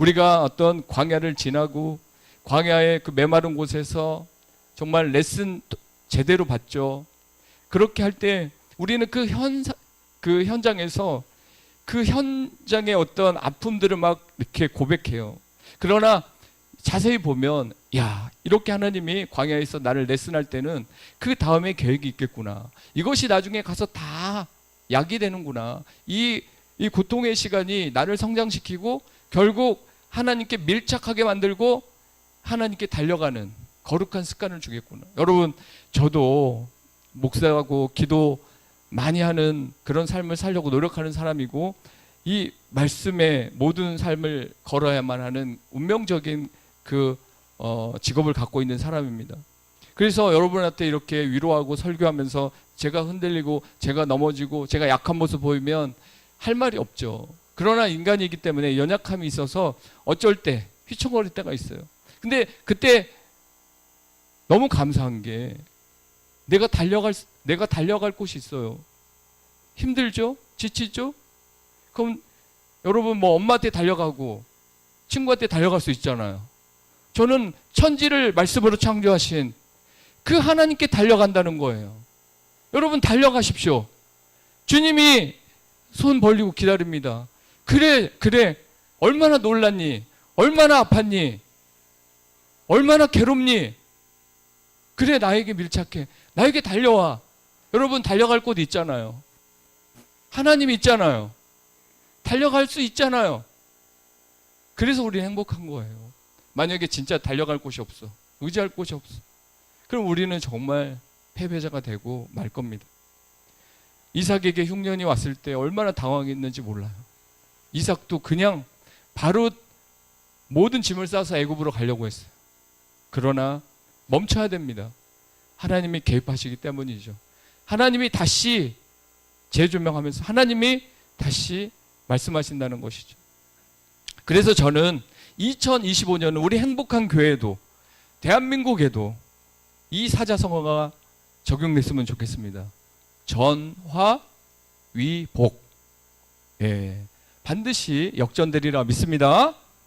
우리가 어떤 광야를 지나고 광야의 그 메마른 곳에서 정말 레슨 제대로 받죠. 그렇게 할 때 우리는 그 현, 그 현장에서 그 현장의 어떤 아픔들을 막 이렇게 고백해요. 그러나 자세히 보면, 야, 이렇게 하나님이 광야에서 나를 레슨할 때는 그 다음에 계획이 있겠구나. 이것이 나중에 가서 다 약이 되는구나. 이, 이 고통의 시간이 나를 성장시키고 결국 하나님께 밀착하게 만들고 하나님께 달려가는 거룩한 습관을 주겠구나. 여러분, 저도 목사하고 기도 많이 하는 그런 삶을 살려고 노력하는 사람이고 이 말씀의 모든 삶을 걸어야만 하는 운명적인 그 어, 직업을 갖고 있는 사람입니다. 그래서 여러분한테 이렇게 위로하고 설교하면서 제가 흔들리고 제가 넘어지고 제가 약한 모습 보이면 할 말이 없죠. 그러나 인간이기 때문에 연약함이 있어서 어쩔 때 휘청거릴 때가 있어요. 근데 그때 너무 감사한 게 내가 달려갈 내가 달려갈 곳이 있어요. 힘들죠? 지치죠? 그럼 여러분 뭐 엄마한테 달려가고 친구한테 달려갈 수 있잖아요. 저는 천지를 말씀으로 창조하신 그 하나님께 달려간다는 거예요. 여러분 달려가십시오. 주님이 손 벌리고 기다립니다. 그래, 그래. 얼마나 놀랐니? 얼마나 아팠니? 얼마나 괴롭니? 그래, 나에게 밀착해. 나에게 달려와. 여러분, 달려갈 곳 있잖아요. 하나님 있잖아요. 달려갈 수 있잖아요. 그래서 우리는 행복한 거예요. 만약에 진짜 달려갈 곳이 없어. 의지할 곳이 없어. 그럼 우리는 정말 패배자가 되고 말 겁니다. 이삭에게 흉년이 왔을 때 얼마나 당황했는지 몰라요. 이삭도 그냥 바로 모든 짐을 싸서 애굽으로 가려고 했어요. 그러나 멈춰야 됩니다. 하나님이 개입하시기 때문이죠. 하나님이 다시 재조명하면서 하나님이 다시 말씀하신다는 것이죠. 그래서 저는 2025년은 우리 행복한 교회도 대한민국에도 이 사자성어가 적용됐으면 좋겠습니다. 전화 위복. 예. 반드시 역전되리라 믿습니다.